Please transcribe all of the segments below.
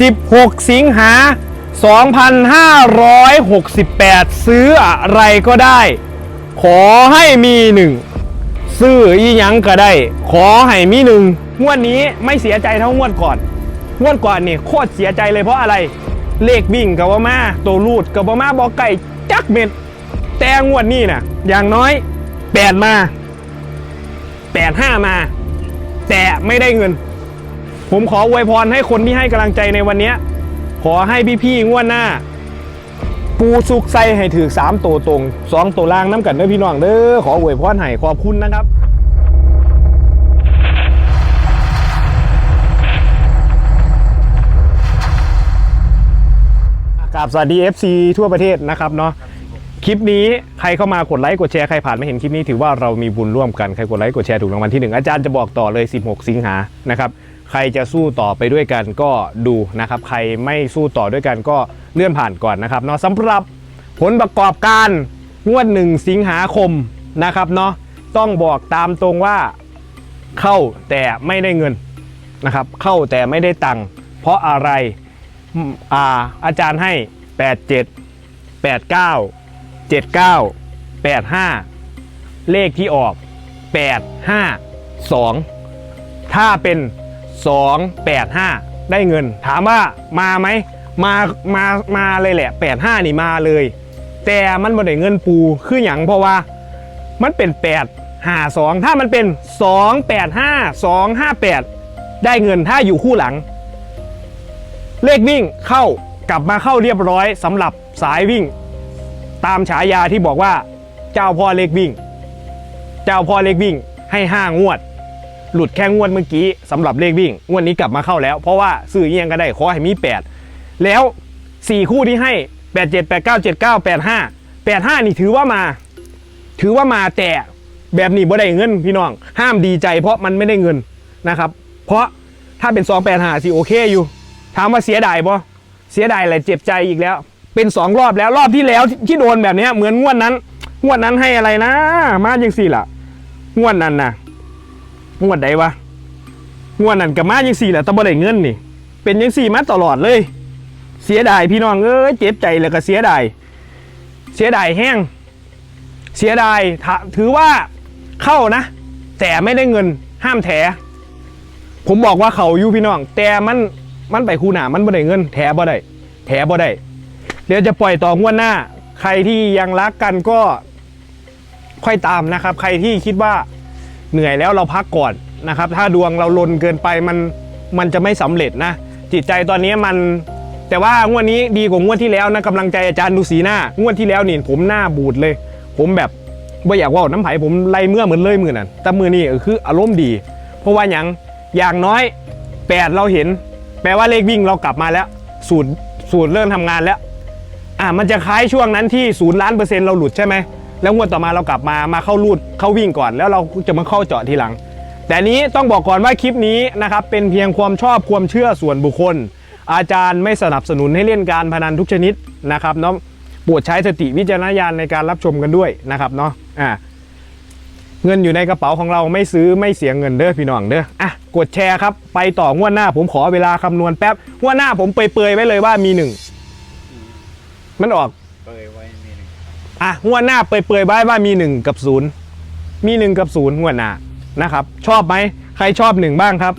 16 สิงหา 2568 ซื้ออะไรก็ได้ ขอให้มีหนึ่งซื้ออีหยังก็ได้ ขอให้มีหนึ่งงวดนี้ไม่เสียใจเท่างวดก่อนงวดก่อนนี่โคตรเสียใจเลยเพราะอะไร เลขวิ่งกับว่ามาตัวรูดกับว่ามาบอกไก่จักเม็ดแต่งวดนี้น่ะอย่างน้อยแปดมาแปดห้ามา แต่ไม่ได้เงิน ผมขออวยพรให้คนที่ให้กำลังใจในวันนี้ขอให้พี่ๆงวดหน้า ปูสุกใส่ให้ถือสามตัวตรงสองตัวล่างน้ำกันเด้อพี่น้องเด้อขออวยพรให้ขอบคุณนะครับกับสวัสดี FC ทั่วประเทศนะครับเนาะคลิปนี้ใครเข้ามากดไลค์กดแชร์ใครผ่านไม่เห็นคลิปนี้ถือว่าเรามีบุญร่วมกันใครกดไลค์กดแชร์ถูกรางวัลที่หนึ่งอาจารย์จะบอกต่อเลย 16 สิงหานะครับ ใครจะสู้ต่อไปด้วยกันก็ดูนะครับ ใครไม่สู้ต่อด้วยกันก็เลื่อนผ่านก่อนนะครับเนาะสำหรับผลประกอบการงวดหนึ่งสิงหาคมนะครับเนาะต้องบอกตามตรงว่าเข้าแต่ไม่ได้เงินนะครับ เข้าแต่ไม่ได้ตังค์เพราะอะไรอ่าอาจารย์ให้ 87 89 79 85 เลขที่ออก 852 ถ้าเป็น 285 ได้เงิน ถามว่ามาไหมมามามาเลยแหละ 85 นี่มาเลย แต่มันบ่ได้เงินปูคืออย่างเพราะว่ามันเป็น 8 52 ถ้ามันเป็น 285 258 ได้เงินถ้าอยู่คู่หลัง เลขวิ่งเข้ากลับมาเข้าเรียบร้อยสำหรับสายวิ่ง ตามฉายาที่บอกว่า เจ้าพ่อเลขวิ่ง เจ้าพ่อเลขวิ่งให้ห้างวด หลุดแค่งวดเมื่อกี้สำหรับเลขวิ่งงวดนี้กลับมาเข้าแล้ว เพราะว่าซื้อเอียงก็ได้ขอให้มี 8 แล้ว 4 คู่ที่ให้ 8 7 8 9 7 9 8 5 8 5 นี่ถือว่ามา ถือว่ามาแต่แบบนี้บ่ได้เงินพี่น้อง ห้ามดีใจเพราะมันไม่ได้เงินนะครับ เพราะถ้าเป็น2 8 5สิโอเคอยู่ ถามว่าเสียดายบ่เสียดายอะไรเจ็บใจอีกแล้ว เป็นสองรอบแล้วรอบที่แล้วที่โดนแบบนี้เหมือนงวดนั้นงวดนั้นให้อะไรนะ มาจังสี่ล่ะงวดนั้นนะ งวดใดวะงวดนั้นกับมาจังสี่แหละตะบ่ได้เงินนี่ เป็นจังสี่มาตลอดเลย เสียดายพี่น้องเอ้ยเจ็บใจแล้วก็เสียดายเสียดายแห้ง เสียดายถ,ถือว่าเข้านะ แต่ไม่ได้เงินห้ามแถ ผมบอกว่าเขาอยู่พี่น้อง แต่มันมันไปคูหนามันบ่ได้เงิน แถบ่ได้แถบ่ได้เดี๋ยวจะปล่อยต่องวดหน้า ใครที่ยังรักกันก็ค่อยตามนะครับ ใครที่คิดว่า เหนื่อยแล้วเราพักก่อนนะครับ ถ้าดวงเราลนเกินไปมันมันจะไม่สำเร็จนะ จิตใจตอนนี้มัน แต่ว่างวดนี้ดีกว่างวดที่แล้วนะกำลังใจอาจารย์ดูสีหน้างวดที่แล้วนี่ผมหน้าบูดเลย ผมแบบไม่อยากว่าน้ำไผ่ผมไล่เมื่อเหมือนเลยมือนั่นแต่มือนี่คืออารมณ์ดี เพราะว่าอย่างอย่างน้อยแปดเราเห็น แปลว่าเลขวิ่งเรากลับมาแล้ว สูตรสูตรเริ่มทำงานแล้วอะมันจะคล้ายช่วงนั้นที่ศูนย์ล้านเปอร์เซ็นต์เราหลุดใช่ไหม แล้วงวดต่อมาเรากลับมามาเข้ารูดเข้าวิ่งก่อน แล้วเราจะมาเข้าเจาะทีหลัง แต่นี้ต้องบอกก่อนว่าคลิปนี้นะครับเป็นเพียงความชอบความเชื่อส่วนบุคคล อาจารย์ไม่สนับสนุนให้เล่นการพนันทุกชนิดนะครับเนาะโปรดใช้สติวิจารณญาณในการรับชมกันด้วยนะครับเนาะอ่าเงินอยู่ในกระเป๋าของเราไม่ซื้อไม่เสียเงินเด้อพี่น้องเด้ออะกดแชร์ครับ ไปต่องวดหน้าผมขอเวลาคำนวณแป๊บงวดหน้าผมเปรยๆไว้เลยว่ามีหนึ่งมันออก เปยไว้มีหนึ่ง อะงวหน้าเปรยๆไว้ว่ามีหนึ่งกับศูนย์มีหนึ่งกับศูนย์งวหน้านะครับ ชอบไหมใครชอบหนึ่งบ้างครับ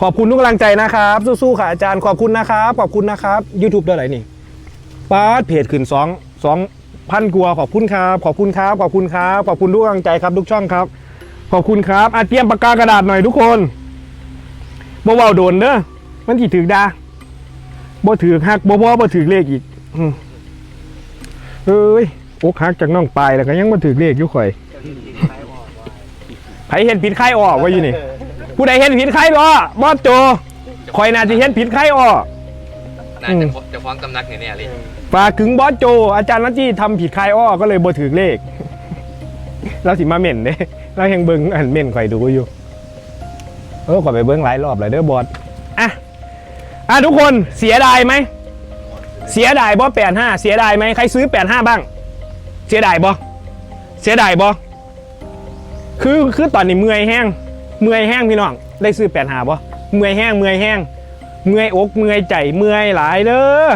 ขอบคุณทุกกำลังใจนะครับ สู้ๆค่ะอาจารย์ขอบคุณนะครับ ขอบคุณนะครับ YouTube ด้ไหนนี่ป้าดเพจขึ้นสองสองพันกว่าขอบคุณครับขอบคุณครับขอบคุณครับขอบคุณทุกกำลังใจครับทุกช่องครับขอบคุณครับอาเตรียมปากกากระดาษหน่อยทุกคนบ่เว้าโดนเด้อมันสิถือดาบ่ถือหักบ่บ่บ่ถือเลขอีกเอ้ย อกหักจากน้องปลายแล้วก็ยังบ่ถือเลขอยู่ข่อยไผเห็นผิดใครออกว่าอยู่นี่ ผู้ใดเห็นผิดใครบ่บอสโจข่อยน่าจะเห็นผิดใครออกน่าจะจะฟ้องตำหนักเนี่ยเนี่ยเลยฝากถึงบอสโจ อาจารย์นัทจี้ทำผิดใครอ้อก็เลยบ่ถือเลข เราสิมาเม่นเด้เรายังเบิ่งอันเม่นข่อยดูอยู่ เออข่อยไปเบิ่งหลายรอบเลยเด้อบอสอะอะทุกคนเสียดายไหมเสียดายบอแปดห้าเสียดายไหมใครซื้อแปดห้าบ้างเสียดายบอเสียดายบอคือคือตอนนี้เมื่อยแห้งเมื่อยแห้งพี่น้องได้ซื้อแปดหาบอเมื่อยแห้งเมื่อยแห้งเมื่อยอกเมื่อยใจเมื่อยหลายเด้อ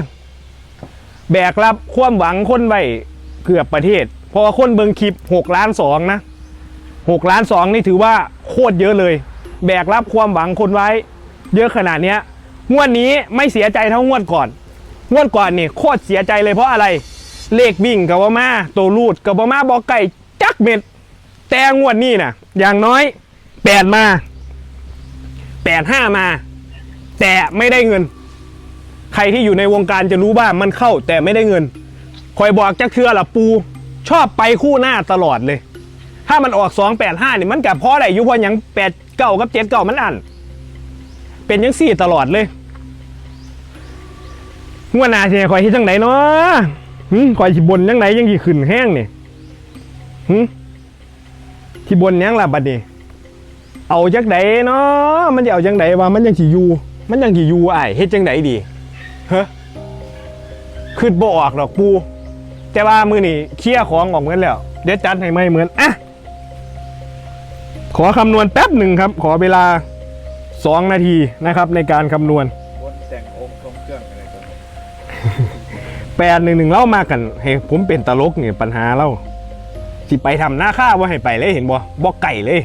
แบกรับความหวังคนไว้เกือบประเทศเพราะว่าคนเบิงคลิป6ล้านสองนะ6ล้านสองนี่ถือว่าโคตรเยอะเลย แบกรับความหวังคนไว้ เยอะขนาดเนี้ยงวดนี้ไม่เสียใจเท่างวดก่อน งวดก่อนนี่โคตรเสียใจเลยเพราะอะไร เลขวิ่งกับว่ามาตัวรูดกับว่ามาบอกไก่จักเม็ด แต่งวดนี้นะอย่างน้อยแปดมาแปดห้ามา แต่ไม่ได้เงิน ใครที่อยู่ในวงการจะรู้ว่ามันเข้าแต่ไม่ได้เงิน คอยบอกจักเทือละปู ชอบไปคู่หน้าตลอดเลย ถ้ามันออกสองแปดห้านี่มันกับเพราะอะไรยุพราะหยังแปดเก้ากับเจ็ดเก้ามันอันเป็นยังสี่ตลอดเลยงวดหน้าเสียคอยที่จังไหนเนาะ หึคอยสิบนยังไหนยังกี่ขึ้นแห้งนี่หึที่บนยังล่ะบัดนี้เอาจักไดเนาะมันจะเอาจังไดว่ามันยังสิอยู่ มันยังสิอยู่อ้ายเฮ็ดจังไดดีเฮ้ขึ้นบ่ออกดอกปูแต่ว่ามือนี่เคลียร์ของออกเหมือนแล้ว เดี๋ยวจัดให้ไม่เหมือนอะขอคำนวณแป๊บหนึ่งครับ ขอเวลา 2 นาทีนะครับในการคำนวณ แปดหนึ่งหนึ่งเล่ามากันให้ผมเป็นตลกเนี่ยปัญหาเล่าสิไปทำหน้าค่าว่าให้ไปเลยเห็นบ่บ่ไก่เลย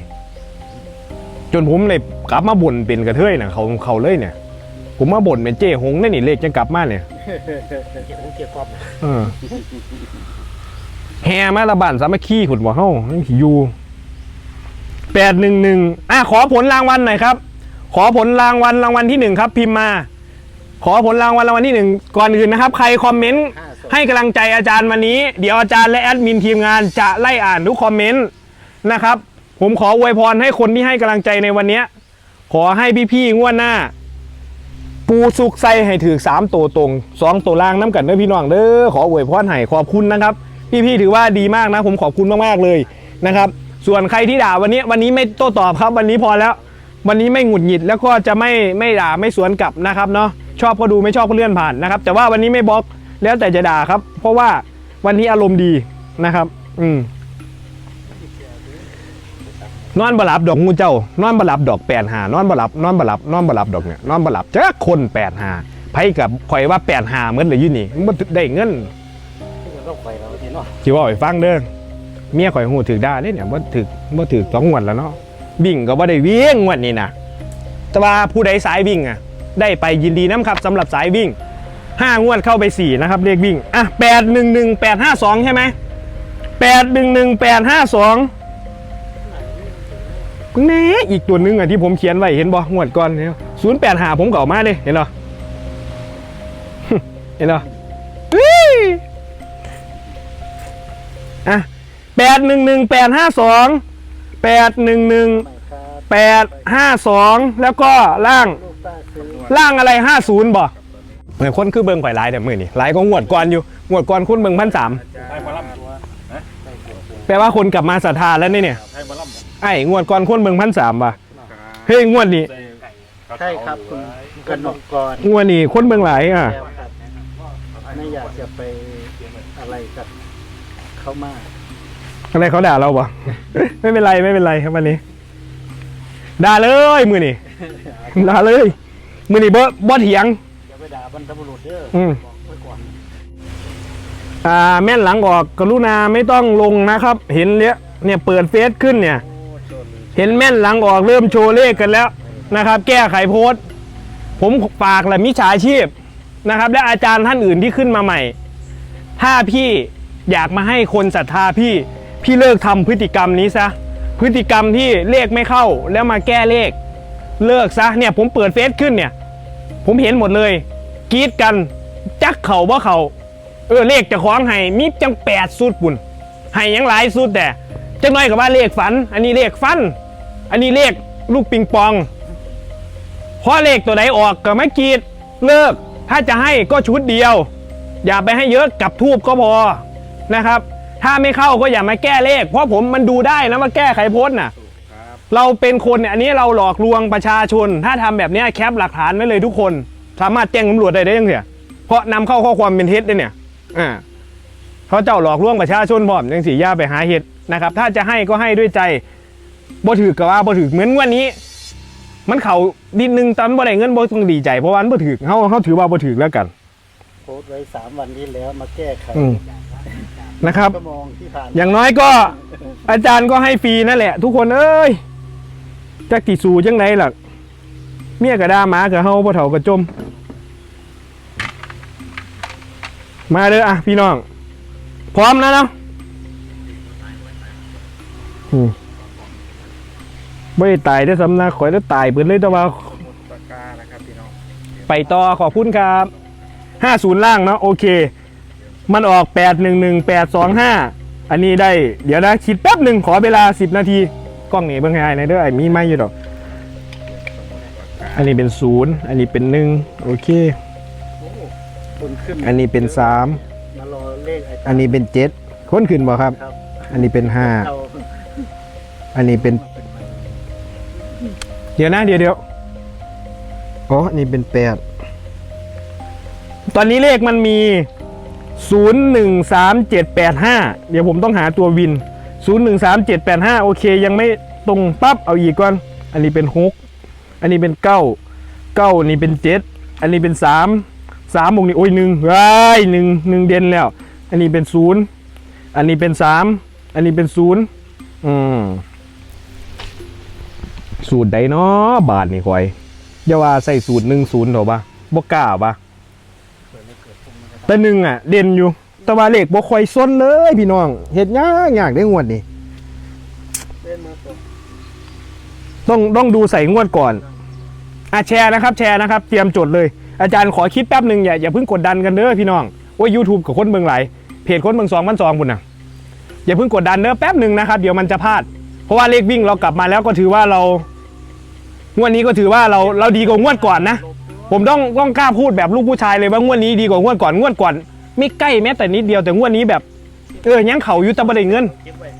จนผมเลยกลับมาบ่นเป็นกระเทยน่ะเขาเขาเลยเนี่ย ผมมาบ่นเป็นเจ้หงนั่นนี่เลขจังกลับมาเนี่ยเกี่ยวกับเกี่ยวกับเออแฮมาละบ้านสามัคคีขุดบ่เฮายังสิอยู่แปดหนึ่งหนึ่งอะขอผลรางวัลหน่อยครับ ขอผลรางวัลรางวัลที่หนึ่งครับ พิมพ์มา ขอผลรางวัลรางวัลที่หนึ่งก่อนอื่นนะครับ ใครคอมเมนต์ให้กำลังใจอาจารย์วันนี้ เดี๋ยวอาจารย์และแอดมินทีมงานจะไล่อ่านทุกคอมเมนต์นะครับ ผมขออวยพรให้คนที่ให้กำลังใจในวันนี้ขอให้พี่ๆงวดหน้า ปูสุกใส่ให้ถือสามตัวตรงสองตัวล่างน้ำกันเด้อพี่น้องเด้อขออวยพรให้ขอบคุณนะครับ พี่ๆถือว่าดีมากนะ ผมขอบคุณมากๆเลยนะครับ ส่วนใครที่ด่าวันนี้วันนี้ไม่โต้ตอบครับ วันนี้พอแล้ว วันนี้ไม่หงุดหงิดแล้วก็จะไม่ไม่ด่าไม่สวนกลับนะครับเนาะ ชอบก็ดูไม่ชอบก็เลื่อนผ่านนะครับ แต่ว่าวันนี้ไม่บล็อกแล้วแต่จะด่าครับ เพราะว่าวันนี้อารมณ์ดีนะครับ อืมนอนบหลับดอกงูเจ้านอนบหลับดอกแปดหานอนบหลับนอนบหลับนอนบหลับดอกเนี่ยนอนบหลับจ้าคนแปดหาไผกับข่อยว่าแปดหาเหมือนเลยยู่นี่มันได้เงินต้องไปเราที่เนาะที่ว่าไปฟังเด้อเมียข่อยหูถึกได้เด้เนี่ยบ่ถึกบ่ถึกสองงวดแล้วเนาะวิ่งก็บ่ได้วิ่งงวดนี้นะแต่ว่าผู้ใดสายวิ่งอะ ได้ไปยินดีน้ำครับสำหรับสายวิ่งห้างวดเข้าไปสี่นะครับเลขวิ่ง อะแปดหนึ่งหนึ่งแปดห้าสองใช่ไหมแปดหนึ่งหนึ่งแปดห้าสองแน่อีกตัวหนึงอะที่ผมเขียนไว้เห็นบ่งวดก่อนเนี่ยศูนย์แปดหาผมเก่ามาเลยเห็นหรอเห็นหรออะแปดหนึ่งหนึ่งแปดห้าสองแปดหนึ่งหนึ่งแปดห้าสองแล้วก็ล่าง ลูกตาคือล่างอะไรห้าศูนย์บ่เหมือนคนคือเบิงข่อยหลายแต่มือนี่หลายก็งวดก่อนอยู่งวดก่อนคุณเบิงพันสามแปลว่าคนกลับมาศรัทธาแล้วนี่เนี่ยไทยมาล่ำไอ้งวดก่อนคนเบิงพันสามว่ะเฮ้ยงวดนี้ใช่ครับคุณกนกกรงวดนี้คนเบิงหลายอะแล้วครับไม่อยากจะไปอะไรกับเขามากอะไรเขาด่าเราบ่ไม่เป็นไรไม่เป็นไรครับวันนี้ด่าเลยมือนี่ด่าเลย มือนี่บ่บ่เถียงอย่าไปด่าบรรพบุรุษเด้ออืมบอกไว้ก่อนอ่าแม่นหลังออกกรุณาไม่ต้องลงนะครับ เห็นเนี้ยเนี่ยเปิดเฟซขึ้นเนี่ย โอ้โจรเห็นแม่นหลังออกเริ่มโชว์เลขกันแล้วนะครับ แก้ไขโพสต์ ผมฝากแหละมิจฉาชีพนะครับ และอาจารย์ท่านอื่นที่ขึ้นมาใหม่ ถ้าพี่อยากมาให้คนศรัทธาพี่ พี่เลิกทำพฤติกรรมนี้ซะพฤติกรรมที่เลขไม่เข้าแล้วมาแก้เลข เลิกซะเนี่ยผมเปิดเฟซขึ้นเนี่ย ผมเห็นหมดเลยกรีดกัน จักเข่าบ่เข่าเออเลขจะคล้องให้มีจังแปดสุดปุ่นให้ยังหลายสุดแต่จังน้อยกับว่าเลขฝัน อันนี้เลขฟัน อันนี้เลขลูกปิงปองพราะเลขตัวไหนออกก็ไม่กรีดเลิก ถ้าจะให้ก็ชุดเดียว อย่าไปให้เยอะกับทูบก็พอนะครับ ถ้าไม่เข้าก็อย่ามาแก้เลข เพราะผมมันดูได้นะว่าแก้ไขโพสต์น่ะ เราเป็นคนเนี่ยอันนี้เราหลอกลวงประชาชน ถ้าทำแบบเนี้ยแคปหลักฐานไว้เลยทุกคน สามารถแจ้งตำรวจได้ได้ยังเสียเพราะนำเข้าข้อความเป็นเท็จด้วยเนี่ยอ่าเขาเจ้าหลอกลวงประชาชนพร้อมยังสีย่าไปหาเหตุนะครับ ถ้าจะให้ก็ให้ด้วยใจบ่ถือกับว่าบ่ถือเหมือนวันนี้ มันเข่าดินหนึ่งตอนบ่ได้เงินบ่ต้องดีใจเพราะว่ามันบ่ถือเขาเขาถือว่าบ่ถือแล้วกันโพสต์ไว้สามวันที่แล้วมาแก้ไขอืมนะครับชั่วโมงที่ผ่านอย่างน้อยก็อาจารย์ก็ให้ฟรีนั่นแหละ ทุกคนเอ้ย จักติสูจังไดล่ะ เมียกระดาหมากับเฮาบ่เฒ่ากระจม มาเด้ออะพี่น้อง พร้อมแล้วเนาะอืมไม่ได้ตายได้สำนักข่อยได้ตายเปิดเลยแต่ว่าปากกานะครับพี่น้องไปต่อขอบคุณครับ50ล่างเนาะโอเค มันออก811 825อันนี้ได้ เดี๋ยวนะคิดแป๊บหนึ่งขอเวลา10นาที กล้องนี่เบิ่งให้อ้ายหน่อยเด้อไอ้มีไม่อยู่ดอก อันนี้เป็น0อันนี้เป็น1โอเค คนขึ้นอันนี้เป็นมารอเลขไอ้3อันนี้เป็น7ค้นขึ้นบ่ครับ ครับอันนี้เป็นเอา5อันนี้เป็น เดี๋ยวนะเดี๋ยวเดี๋ยวอ๋ออันนี้เป็น8ตอนนี้เลขมันมี013785เดี๋ยวผมต้องหาตัววิน 013785 โอเค ยังไม่ตรงปั๊บเอาอีกก่อน อันนี้เป็น6อันนี้เป็น9 9นี่เป็น7อันนี้เป็น3 3บวกนี่โอ้ยหนึ่งว้ายหนึ่งหนึ่งเด่นแล้ว อันนี้เป็น0อันนี้เป็น3อันนี้เป็น0อืมสูตรใดเนาะบาทนี่คอยอย่าว่าใส่สูตรหนึ่งศูนย์เถอะปะบ่กล้าปะแต่หนึ่งอะ เด่นอยู่ แต่ว่าเลขบ่ค่อยซนเลยพี่น้องเฮ็ดยากยากได้งวดนี่ต้องต้องดูใส่งวดก่อนอะแชร์นะครับ แชร์นะครับ เตรียมจดเลย อาจารย์ขอคิดแป๊บหนึ่งอย่าอย่าเพิ่งกดดันกันเด้อพี่น้องโอ้ยยูทูบกับคนเมืองไหลเพจคนเมืองสองมันสองคุณน่ะอย่าเพิ่งกดดันเด้อแป๊บหนึ่งนะครับ เดี๋ยวมันจะพลาด เพราะว่าเลขวิ่งเรากลับมาแล้วก็ถือว่าเรางวดนี้ก็ถือว่าเราเราดีกว่างวดก่อนนะ ผมต้องต้องกล้าพูดแบบลูกผู้ชายเลยว่างวดนี้ดีกว่างวดก่อนงวดก่อน ไม่ใกล้แม้แต่นิดเดียวแต่งวดนี้แบบ เออยังเขาอยู่แตะบันไดเงิน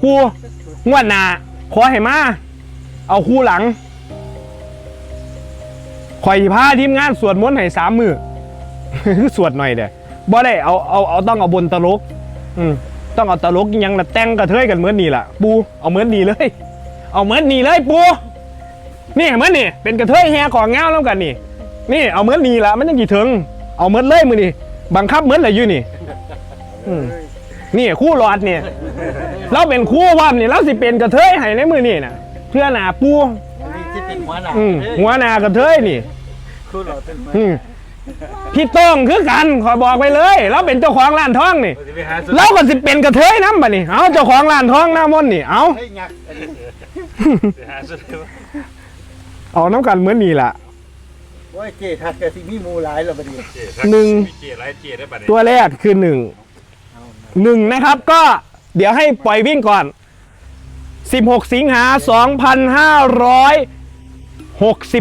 กูงวดหนาขอให้มา เอาคู่หลังข่อยพาทีมงานสวดมนต์ให้สามมือคือ สวดหน่อยเด้อบ่ได้เอาเอาเอาต้องเอาบนตลก อืมต้องเอาตลกอิหยังละแต่งกระเทยกันเหมือนนี่ล่ะ ปูเอาเหมือนนี่เลย เอาเหมือนนี่เลยปูนี่เหมือนนี่เป็นกระเทยแฮของเงาแล้วกันนี่ นี่เอาเหมือนนี่ละมันยังกี่ถึง เอาเหมือนเลยมือนี่ บังคับเหมือนอะไรอยู่นี่อืมนี่คู่หลอดเนี่ยเราเป็นคู่ว่ามนี่เราสิเป็นกระเทยให้ในมือนี่นะเพื่อหนาปูอันนี้ที่เป็นหัวหน้าอืมเอ้ยหัวหนากระเทยนี่คู่เราเป็นหัวอืมพี่โต้งคือกันขอบอกไปเลยเราเป็นเจ้าของร้านทองนี่จะไปหาสุดเราก็สิเป็นกระเทยน้ำบ่นี่เอาเจ้าของร้านทองหน้ามนต์นี่เอาให้ยักษ์อันนี้ไปหาสุดเลยว่าเอาน้ำกันเหมือนนี่ล่ะ โอ้ยเจทัดกับสิมีหมูหลายแล้วบัดนี้เจ๊หนึ่ง มีเจ๊ไรเจ๊ได้ปะเนี่ยตัวแรกคือหนึ่งเอานะหนึ่งนะครับก็เดี๋ยวให้ปล่อยวิ่งก่อน 16 สิงหา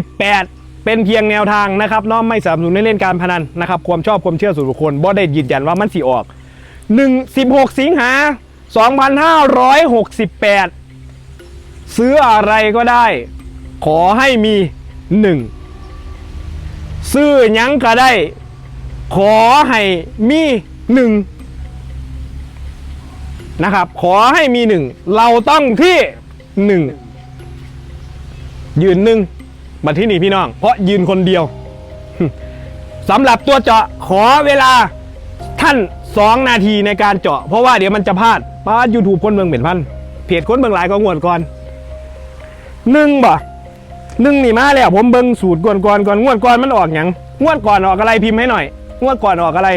2568 เป็นเพียงแนวทางนะครับเน้องไม่สนับสนุนในเล่นการพนันนะครับ ความชอบความเชื่อส่วนบุคคลบ่ได้ยืนยันว่ามันสิออก 1 16 สิงหา 2568 ซื้ออะไรก็ได้ ขอให้มี 1 ซื้อหยังก็ได้ ขอให้มีหนึ่งนะครับ ขอให้มีหนึ่งเราต้องที่หนึ่งยืนหนึ่งมาที่นี่พี่น้อง เพราะยืนคนเดียวสำหรับตัวเจาะขอเวลาท่านสองนาทีในการเจาะ เพราะว่าเดี๋ยวมันจะพลาดป้ายูทูบคนเมืองเป็นพันเพจคนเมืองหลายก็งวดก่อนหนึ่งบ่ หนึ่งนี่มาแล้วผมเบิ่งสูตรก่อนก่อนก่อนงวดก่อนมันออกอย่างงวดก่อนออกอะไรพิมพ์ให้หน่อย งวดก่อนออกอะไร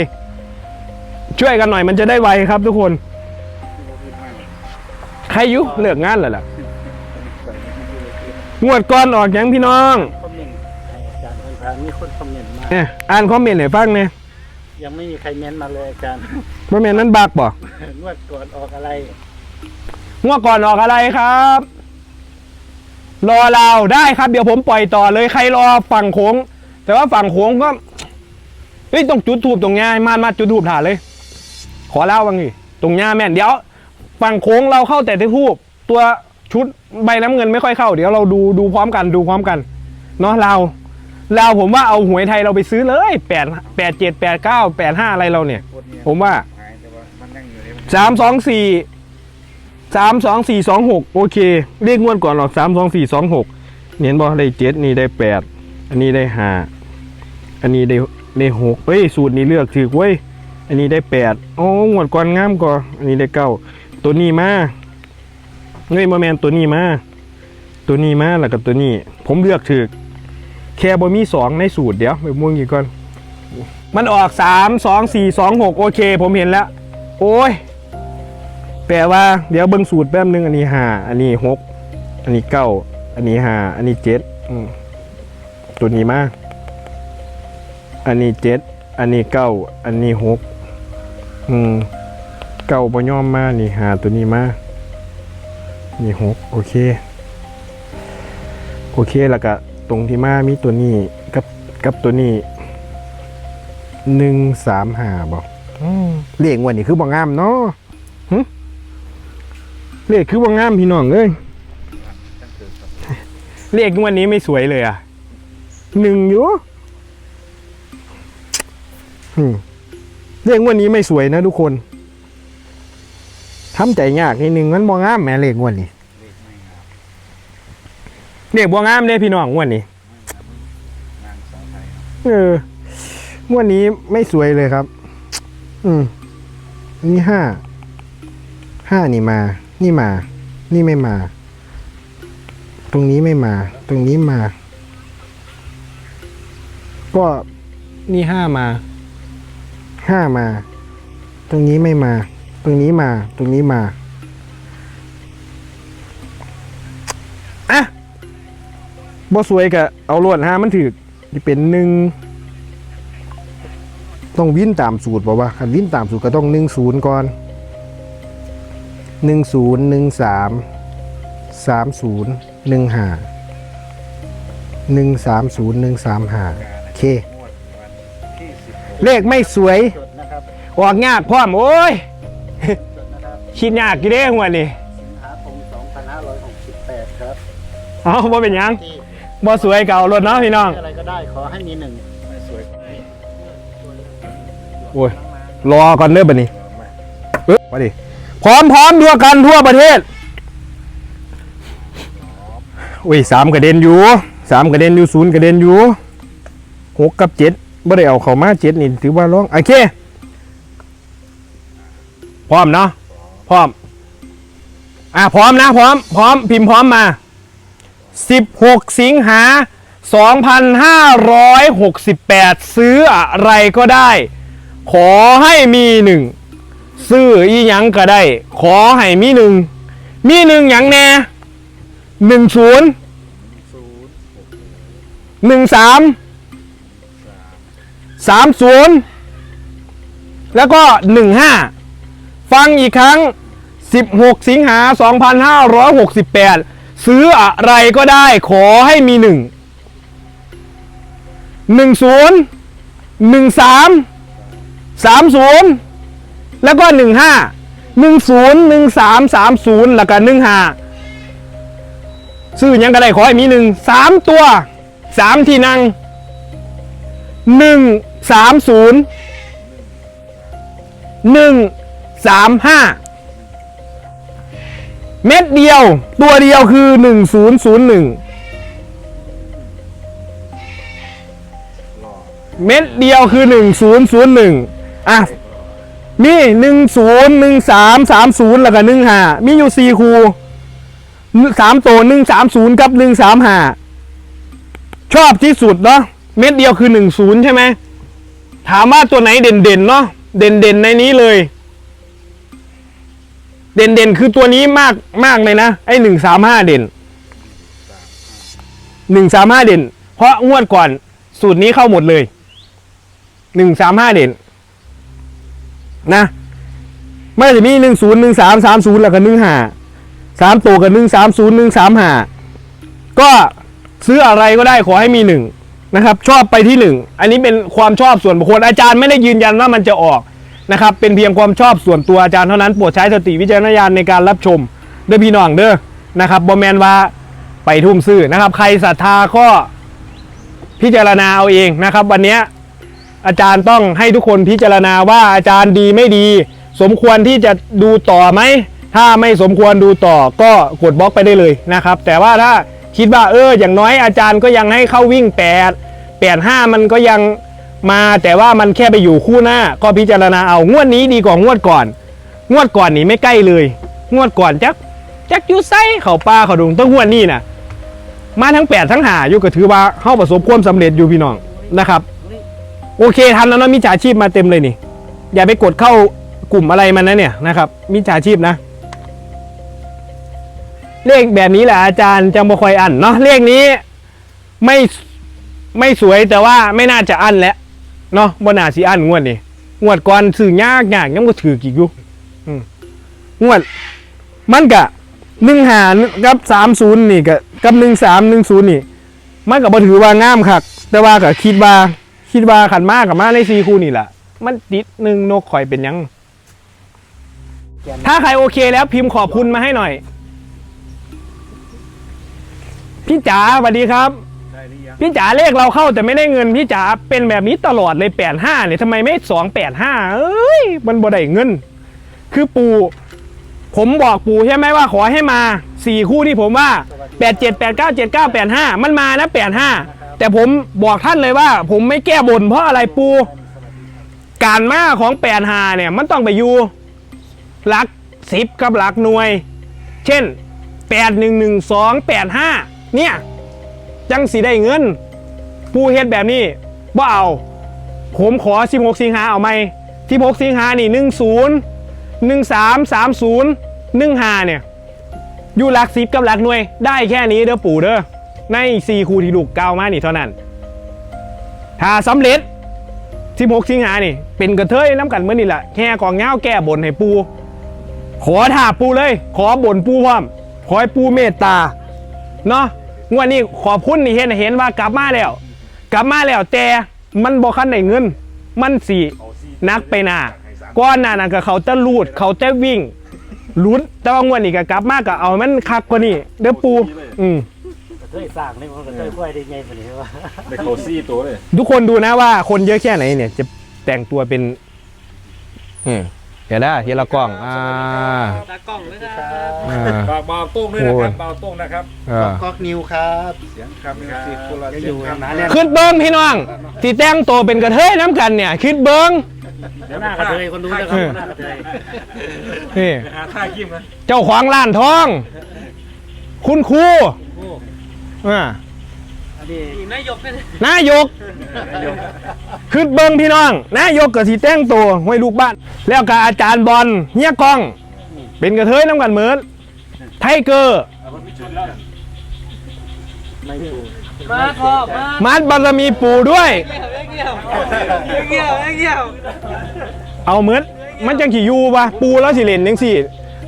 ช่วยกันหน่อยมันจะได้ไวครับ ทุกคนใครอยุเลิกงานแล้วล่ะงวดก่อนออกอย่างพี่น้องคอมเมนต์ให้อาจารย์พันธามีคนคอมเมนต์มาเอะอ่านคอมเมนต์ให้ฟังเนี่ยยังไม่มีใครเม้นต์มาเลยอาจารย์คอมเมนต์นั้นบักบ่นวดก่อนออกอะไรงวดก่อนออกอะไรครับ รอเราได้ครับเดี๋ยวผมปล่อยต่อเลยใครรอฝั่งโค้ง แต่ว่าฝั่งโค้งก็เฮ้ยต้องจุดทูบตรงเนี้ยมามาจุดทูบถ่านเลย ขอเล่าบ้างดิตรงเนี้ยแม่นเดี๋ยวฝั่งโค้งเราเข้าแต่ที่ทูบตัวชุดใบน้ำเงินไม่ค่อยเข้า เดี๋ยวเราดูดูพร้อมกันดูพร้อมกันเนาะเราเราผมว่าเอาหวยไทยเราไปซื้อเลยแปดแปดเจ็ดแปดเก้าแปดห้าอะไรเราเนี่ย ผมว่าสามสองสี่ สามสองสี่สองหกโอเคเรียกงวดก่อนหรอกสามสองสี่สองหกเห็นบอได้เจ็ดนี่ได้แปดอันนี้ได้ห้าอันนี้ได้ได้หกเฮ้ยสูตรนี้เลือกถือเว้ยอันนี้ได้แปดโอ้งวดก่อนงามกว่าอันนี้ได้เก้าตัวนี้มาเฮ้ยมาแมนตัวนี้มาตัวนี้มาแล้วก็ตัวนี้ ผมเลือกถือแค่บ่มีสองในสูตรเดี๋ยวไปม่วงอีกก่อนมันออกสามสองสี่สองหกโอเค ผมเห็นแล้ว โอ้ย แปลว่าเดี๋ยวเบิ่งสูตรแป๊บนึงอันนี้ห้าอันนี้หกอันนี้เก้าอันนี้ห้าอันนี้เจ็ดอืมตัวนี้มาอันนี้เจ็ดอันนี้เก้าอันนี้หกอืมเก้าบ่ยอมมานี่หาตัวนี้มานี่หกโอเค โอเคแล้วก็ตรงที่มามีตัวนี้กับกับตัวนี้หนึ่งสามห้าบอกเลขงวันนี้คือบ่งามเนาะหึ เลขคือบ่งามพี่น้องเอ้ยเรับเลขวันนี้ไม่สวยเลยอะหนึ่งอยู่เลขวันนี้ไม่สวยนะทุกคนทำใจยากนิดนึงมันบ่งามแหม่เลขวันนี้เลขไม่งามเลขบ่ามเด้พี่น้องวันนี้นางสาวไทยครับเออวดนี้ไม่สวยเลยครับ อืมนี่ห้าห้านี่มา นี่มา นี่ไม่มา ตรงนี้ไม่มา ตรงนี้มา ก็นี่ห้ามา ห้ามา ตรงนี้ไม่มา ตรงนี้มา ตรงนี้มาอะบ่สวยกะเอาลวดห้ามันถือที่เป็นหนึ่งต้องวิ่นตามสูตรบอกว่าคันวิ่นตามสูตรก็ต้องหนึ่งศูนย์ก่อน หนึ่งศูนย์หนึ่งสามสามศูนย์หนึ่งห้าหนึ่งสามศูนย์หนึ่งสามห้าโอเคงวดวันที่สิบหกเลขไม่สวยจดนะครับออกยากพร้อม โอ้ยจดนะครับคิดยากกี่เด้หัวนี่สิงหาคม2568ครับเอาบ่เป็นหยังที่บ่สวยเก่ารถเนาะพี่น้อง อะไรก็ได้ขอให้มีหนึ่งไม่สวยก็ไม่โอ้ย รอก่อนเด้อบัดนี้ไม่เอ๊ะมาดิ พร้อมพร้อมทั่วกันทั่วประเทศอุ้ยสามกระเด็นอยู่สามกระเด็นอยู่ศูนย์กระเด็นอยู่หกกับเจ็ดไม่ได้เอาเข้ามาเจ็ดนี่ถือว่าร้องโอเคพร้อมเนาะพร้อมอะพร้อมนะพร้อมพร้อมพิมพ์พร้อมมา 16 สิงหา 2568 ซื้ออะไรก็ได้ ขอให้มีหนึ่ง ซื้ออีหยังก็ได้ ขอให้มีหนึ่ง มีหนึ่งหยังแน่หนึ่งศูนย์หนึ่งสามสามสามศูนย์แล้วก็หนึ่งห้าฟังอีกครั้ง 16 สิงหา 2568 ซื้ออะไรก็ได้ขอให้มีหนึ่งหนึ่งศูนย์หนึ่งสามสามศูนย์ แล้วก็หนึ่งห้าหนึ่งศูนย์หนึ่งสามสามศูนย์แล้วก็หนึ่งห้าซื้อหยังก็ได้ขอให้มีหนึ่งสามตัวสามที่นั่งหนึ่งสามศูนย์หนึ่งสามห้าเม็ดเดียว ตัวเดีย วคือหนึ่งศูนย์หนึ่งรอเม็ดเดียวคือ1001อะมี10 13 30แล้วก็15มีอยู่4คู3ตัว130กับ135ชอบที่สุดเนาะเม็ดเดียวคือ10ใช่ไหมถามว่าตัวไหนเด่นๆเนาะเด่นๆในนี้เลย เด่นๆคือตัวนี้มากมากเลยนะไอ้135เด่น135เด่น เพราะงวดก่อนสูตรนี้เข้าหมดเลยหนึ่งสามห้าเด่น นะไม่จะมีหนึ่งศูนย์หนึ่งสามสามศูนย์แล้วก็หนึ่งห้าสามตัวกับหนึ่งสามศูนย์หนึ่งสามห้าก็ซื้ออะไรก็ได้ขอให้มีหนึ่งนะครับ ชอบไปที่หนึ่งอันนี้เป็นความชอบส่วนบุคคลอาจารย์ไม่ได้ยืนยันว่ามันจะออกนะครับ เป็นเพียงความชอบส่วนตัวอาจารย์เท่านั้นโปรดใช้สติวิจารณญาณในการรับชมเด้อพี่น้องเด้อนะครับบอมแมนว่าไปทุ่มซื้อนะครับ ใครศรัทธาก็พิจารณาเอาเองนะครับ วันนี้ อาจารย์ต้องให้ทุกคนพิจารณาว่าอาจารย์ดีไม่ดี สมควรที่จะดูต่อไหม ถ้าไม่สมควรดูต่อก็กดบล็อกไปได้เลยนะครับ แต่ว่าถ้าคิดว่าเอออย่างน้อยอาจารย์ก็ยังให้เข้าวิ่งแปดแปดห้ามันก็ยังมาแต่ว่ามันแค่ไปอยู่คู่หน้า ก็พิจารณาเอางวดนี้ดีกว่างวดก่อน งวดก่อนนี่ไม่ใกล้เลย งวดก่อนจักจักยูไซเขาปลาเขาดุงต้องงวดนี้นะมาทั้งแปดทั้งหาอยู่ก็ถือว่าเข้าประสบความสำเร็จอยู่พี่น้องนะครับ โอเคทันแล้วนะมิจฉาชีพมาเต็มเลยนี่ อย่าไปกดเข้ากลุ่มอะไรมันนะเนี่ยนะครับมิจฉาชีพนะ เลขแบบนี้แหละอาจารย์จะมาคอยอันเนาะเลขนี้ไม่ไม่สวยแต่ว่าไม่น่าจะอันแล้วเนาะบนนาสีอันงวดนี้งวดก่อนสื่อยากยากยังก็ถือกี่อยู่งวด มันกะหนึ่งหากับสามศูนย์นี่กะกับหนึ่งสามหนึ่งศูนย์นี่ มันก็บ่ถือว่างามคักแต่ว่าก็คิดว่า คิดว่าขันมากกับมาในซีคู่นี่แหละมันติดหนึ่งนกข่อยเป็นหยัง ถ้าใครโอเคแล้วพิมพ์ขอบคุณมาให้หน่อย พี่จ๋าสวัสดีครับได้หรือยังพี่จ๋าเลขเราเข้าแต่ไม่ได้เงิน พี่จ๋าเป็นแบบนี้ตลอดเลยแปดห้าเนี่ยทำไมไม่สองแปดห้าเอ้ย มันบ่ได้เงิน คือปู่ผมบอกปู่ใช่ไหมว่าขอให้มาสี่คู่ที่ผมว่าแปดเจ็ดแปดเก้าเจ็ดเก้าแปดห้ามันมานะแปดห้า แต่ผมบอกท่านเลยว่า ผมไม่แก้บนเพราะอะไรปู การมาของแปดหาเนี่ย มันต้องไปอยู่หลักสิบกับหลักหน่วย เช่นแปดหนึ่งหนึ่งสองแปดห้าเนี่ย จังสีได้เงินผู้เฮ็ดแบบนี้บ่เอา ผมขอ 16 สิงหาเอาไหม16 สิงหานี่ 10 13 30 15เนี่ย อยู่หลักสิบกับหลักหน่วย ได้แค่นี้เด้อปู่เด้อ ใน4คู่ที่ลูกเก้าวมานี่เท่านั้น ถ้าสำเร็จ 16 สิงหานี่ เป็นกระเทยน้ำกันเมื่อนี่แหละแค่กองเงาแก้บนให้ปู ขอถาปูเลย ขอบนปูพร้อม ขอให้ปูเมตตา เนาะงวดนี้ขอบคุณที่เห็นเห็นว่ากลับมาแล้ว กลับมาแล้วแต่มันบ่คันได้เงิน มันสีนักไปหนาก้อนหน้านั่นก็เขาจะลูด เขาจะวิ่งลุ้นแต่ว่างวดนี้ก็กลับมาก็เอามันคักกว่านี้เด้อปู อืม เทยสร้างนี่มันกระเทยค่อยได้ไงปะเนี่ยว่าได้โคซี่ตัวเลยทุกคนดูนะว่าคนเยอะแค่ไหนเนี่ย จะแต่งตัวเป็นอืมเดี๋ยวได้เฮียละกล้องอ่าตากล้องเลยครับอ่าเบาเบาโต้งด้วยนะครับโอ้ยเบาโต้งนะครับ อ่า ก๊อกนิวครับ เสียงคำมิวสิกคนละจะอเสียยู่งอย่างคำนั้นเนี่ยคิดเบิ้งพี่น้องที่แต่งตัวเป็นกระเทยน้ำกันเนี่ยคิดเบิ้งเดี๋ยวหน้ากระเทยคนดูนะครับหน้ากระเทยนี่หาท่ากิ้มนะเจ้าของร้านทอง คุณครู อ่าอันนี้อีกนายกเป็นนายกคือเบิ้งพี่น้อง นายกกับสีแต่งตัวไว้ลูกบ้าน แล้วก็อาจารย์บอลเฮียกล้อง เป็นกระเทยน้ำกันเหมือนไทเกอร์ไม่ถูกมาพ่อมามัดบารมีปู่ด้วยเกี่ยวเกี่ยวเกี่ยวเกี่ยวเอาเหมือนมันจังขี่ยูปะปูแล้วสิเล่นจังสี่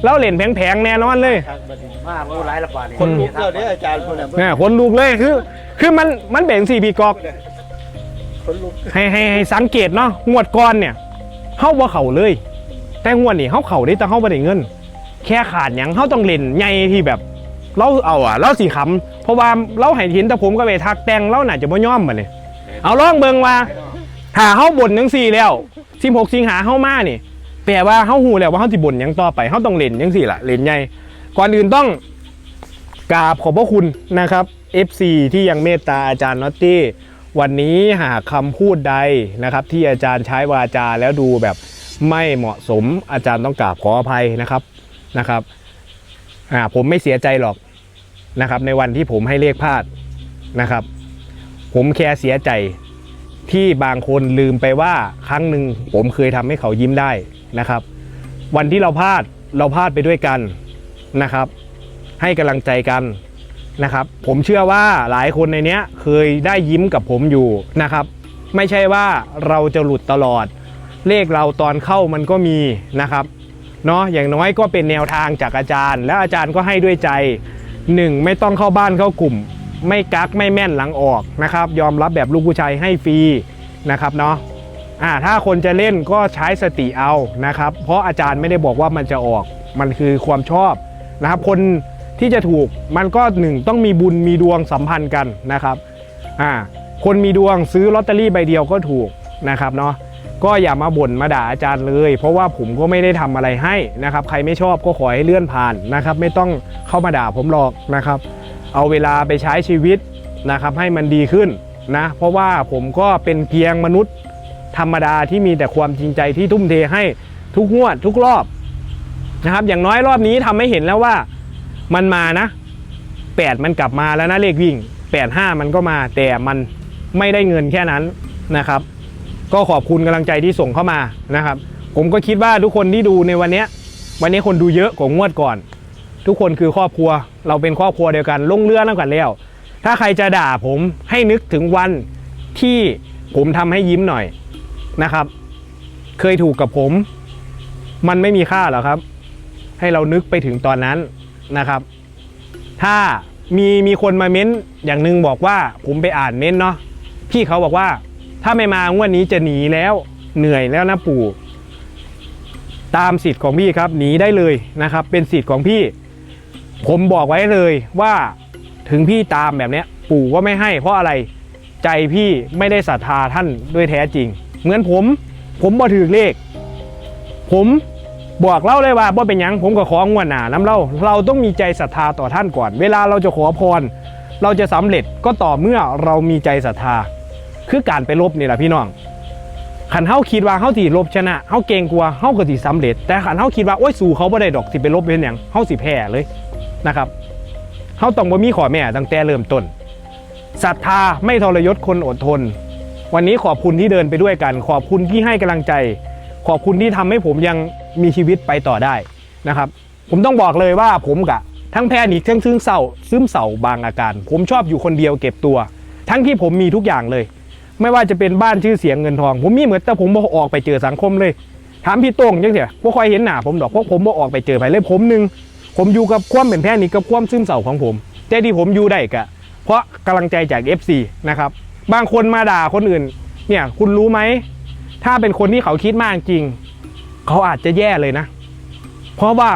แล้วเล่นแผงๆแน่นอนเลยครับบัดนี้มาผู้ร้ายระบาดนี่คนลุกเกิดได้อาจารย์คนน่ะเนี่ยคนลูกเลยคือ คือมันมันเป็นสี่ปีกอกคนลุกให้ให้ให้สังเกตเนาะงวดก่อนเนี่ยเฮาบ่เข่าเลย แต่งวดนี้เฮาเข่าได้แต่เฮาบ่ได้เงิน แค่ขาดหยังเฮาต้องเล่นใหญ่ที่แบบเราเอาอะเราสีขำเพราะว่าเราให้เห็นแต่ผมก็ไปทักแต่งเราน่าจะบ่ยอมบัดนี้เอาลองเบิ่งว่าถ้าเฮาบ่นจังซี่แล้ว16สิงหาเฮามานี่ แปลว่าเฮาฮู้แล้วว่าเฮาสิบ่นยังต่อไปเฮาต้องเล่นจังซี่ล่ะเล่นใหญ่ก่อนอื่นต้องกราบขอบพระคุณนะครับ FC ที่ยังเมตตาอาจารย์น็อตตี้วันนี้หากคำพูดใดนะครับ ที่อาจารย์ใช้วาจาแล้วดูแบบไม่เหมาะสมอาจารย์ต้องกราบขออภัยนะครับนะครับอ่าผมไม่เสียใจหรอกนะครับ ในวันที่ผมให้เลขพลาดนะครับ ผมแค่เสียใจที่บางคนลืมไปว่าครั้งหนึ่งผมเคยทำให้เขายิ้มได้ นะครับ วันที่เราพลาดเราพลาดไปด้วยกันนะครับ ให้กำลังใจกันนะครับ ผมเชื่อว่าหลายคนในเนี้ยเคยได้ยิ้มกับผมอยู่นะครับ ไม่ใช่ว่าเราจะหลุดตลอด เลขเราตอนเข้ามันก็มีนะครับเนาะอย่างน้อยก็เป็นแนวทางจากอาจารย์ แล้วอาจารย์ก็ให้ด้วยใจหนึ่งไม่ต้องเข้าบ้านเข้ากลุ่ม ไม่กักไม่แม่นหลังออกนะครับ ยอมรับแบบลูกผู้ชายให้ฟรีนะครับเนาะ อ่าถ้าคนจะเล่นก็ใช้สติเอานะครับ เพราะอาจารย์ไม่ได้บอกว่ามันจะออกมันคือความชอบนะครับ คนที่จะถูกมันก็หนึ่งต้องมีบุญมีดวงสัมพันธ์กันนะครับอ่าคนมีดวงซื้อลอตเตอรี่ใบเดียวก็ถูกนะครับเนาะก็อย่ามาบ่นมาด่าอาจารย์เลย เพราะว่าผมก็ไม่ได้ทำอะไรให้นะครับ ใครไม่ชอบก็ขอให้เลื่อนผ่านนะครับ ไม่ต้องเข้ามาด่าผมหรอกนะครับ เอาเวลาไปใช้ชีวิตนะครับ ให้มันดีขึ้นนะเพราะว่าผมก็เป็นเพียงมนุษย์ ธรรมดาที่มีแต่ความจริงใจที่ทุ่มเทให้ทุกงวดทุกรอบนะครับ อย่างน้อยรอบนี้ทำให้เห็นแล้วว่ามันมานะ8มันกลับมาแล้วนะเลขวิ่ง8 5มันก็มา แต่มันไม่ได้เงินแค่นั้นนะครับ ก็ขอบคุณกำลังใจที่ส่งเข้ามานะครับ ผมก็คิดว่าทุกคนที่ดูในวันนี้วันนี้คนดูเยอะกว่างวดก่อน ทุกคนคือครอบครัว เราเป็นครอบครัวเดียวกันลงเรือนั่งกันแล้ว ถ้าใครจะด่าผมให้นึกถึงวันที่ผมทำให้ยิ้มหน่อย นะครับ เคยถูกกับผม มันไม่มีค่าหรอครับ ให้เรานึกไปถึงตอนนั้นนะครับ ถ้ามีมีคนมาเม้นอย่างหนึงบอกว่าผมไปอ่านเม้นเนาะพี่เขาบอกว่าถ้าไม่มางวดนี้จะหนีแล้วเหนื่อยแล้วนะปู่ ตามสิทธิ์ของพี่ครับหนีได้เลยนะครับ เป็นสิทธิ์ของพี่ ผมบอกไว้เลยว่าถึงพี่ตามแบบเนี้ย ปู่ก็ไม่ให้เพราะอะไรใจพี่ไม่ได้ศรัทธาท่านด้วยแท้จริง เหมือนผม ผมบ่ถือเลข ผมบอกเล่าเลยว่าบ่เป็นยังผมก็ของวดหนาน้ำเล่า เราต้องมีใจศรัทธาต่อท่านก่อน เวลาเราจะขอพร เราจะสำเร็จก็ต่อเมื่อเรามีใจศรัทธา คือการไปลบนี่แหละพี่น้องขันเฮาคิดว่าเฮาสิลบชนะเฮาเก่งกว่าเฮาก็สิสำเร็จ แต่ขันเฮาคิดว่าโอ้ยสู้เขาบ่ได้ดอกสิไปลบเป็นหยังเฮาสิแพ้เลยนะครับเฮาต้องบ่มีขอแม่ตั้งแต่เริ่มต้นศรัทธาไม่ทรยศคนอดทน วันนี้ขอบคุณที่เดินไปด้วยกัน ขอบคุณที่ให้กำลังใจ ขอบคุณที่ทำให้ผมยังมีชีวิตไปต่อได้นะครับ ผมต้องบอกเลยว่าผมกะ ทั้งแพนิคทั้งซึมเศร้าซึมเศร้าบางอาการ ผมชอบอยู่คนเดียวเก็บตัว ทั้งที่ผมมีทุกอย่างเลย ไม่ว่าจะเป็นบ้านชื่อเสียงเงินทอง ผมมีเหมือนแต่ผมบ่ออกไปเจอสังคมเลย ถามพี่โต้งยังเสียพวกคอยเห็นหน้าผมดอกพวกผมบ่ออกไปเจอไปเลยผมหนึ่งผมอยู่กับความเป็นแพนิคกับความซึมเศร้าของผมแต่ที่ผมอยู่ได้กะ เพราะกำลังใจจาก FC นะครับ บางคนมาด่าคนอื่น เนี่ยคุณรู้ไหม ถ้าเป็นคนที่เขาคิดมากจริง เขาอาจจะแย่เลยนะ เพราะว่า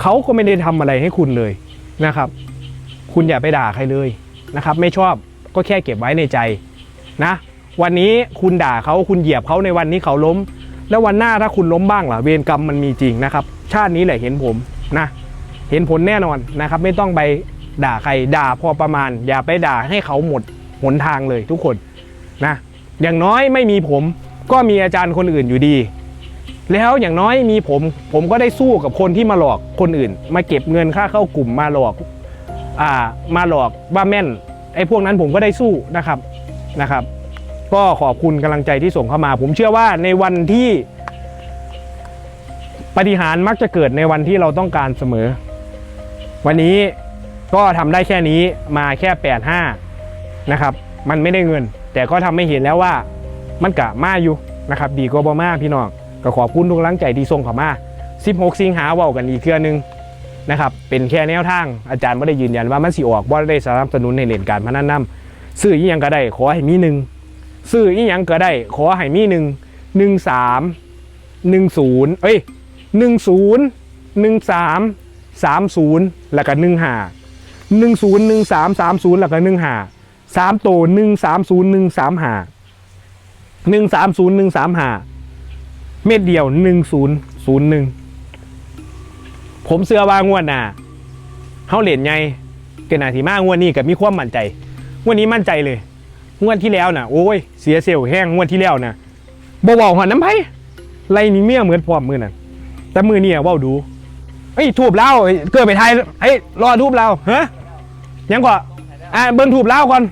เขาก็ไม่ได้ทำอะไรให้คุณเลยนะครับ คุณอย่าไปด่าใครเลยนะครับ ไม่ชอบก็แค่เก็บไว้ในใจนะ วันนี้คุณด่าเขาคุณเหยียบเขาในวันนี้เขาล้ม แล้ววันหน้าถ้าคุณล้มบ้างล่ะเวรกรรมมันมีจริงนะครับ ชาตินี้แหละเห็นผมนะเห็นผลแน่นอนนะครับ ไม่ต้องไปด่าใครด่าพอประมาณ อย่าไปด่าให้เขาหมด หนทางเลยทุกคนนะอย่างน้อยไม่มีผมก็มีอาจารย์คนอื่นอยู่ดี แล้วอย่างน้อยมีผม ผมก็ได้สู้กับคนที่มาหลอกคนอื่น มาเก็บเงินค่าเข้ากลุ่มมาหลอกอ่ามาหลอกว่าแม่นไอ้พวกนั้นผมก็ได้สู้นะครับนะครับ ก็ขอบคุณกำลังใจที่ส่งเข้ามา ผมเชื่อว่าในวันที่ปฏิหารย์มักจะเกิดในวันที่เราต้องการเสมอ วันนี้ก็ทำได้แค่นี้มาแค่ 85 นะครับ มันไม่ได้เงิน แต่ก็ทำให้เห็นแล้วว่ามันกะมาอยู่นะครับดีกว่าบ่มาพี่น้องก็ขอบคุณทุกกำลังใจที่ส่งเข้ามา 16 สิงหาเว้ากันอีกเทื่อนึงนะครับเป็นแค่แนวทางอาจารย์ไม่ได้ยืนยันว่ามันสิออกว่าได้สนับสนุนในเล่นการพนันนำซื้ออีหยังก็ได้ ขอให้มีหนึ่งซื้ออีหยังก็ได้ ขอให้มีหนึ่งหนึ่งสามหนึ่งศูนย์เอ้ยหนึ่งศูนย์หนึ่งสามสามศูนย์แล้วก็หนึ่งห้าหนึ่งศูนย์หนึ่งสามสามศูนย์แล้วก็หนึ่งห้า สามโตหนึ่งสามศูนย์หนึ่งสามห้าหนึ่งสามศูนย์หนึ่งสามห้าเม็ดเดียวหนึ่งศูนย์ศูนย์หนึ่งผมเสื้อว่างวดหน้าเขาเหรียญไงเกินหนาทีมากงวดนี้กับมีความมั่นใจงวดนี้มั่นใจเลยงวดที่แล้วน่ะโอ้ยเสียเซลล์แห้งงวดที่แล้วน่ะบ่บอกหันน้ำไผ่ไรนี่เมียเหมือนพร้อมมือนั่นแต่มือเนี่ยว่าดูเอ้ทูบเล่าเกิดไปไทยเอ้รอทูบเล่าฮะยังก่อนอ่าเบิ้งทูบเล่าก่อน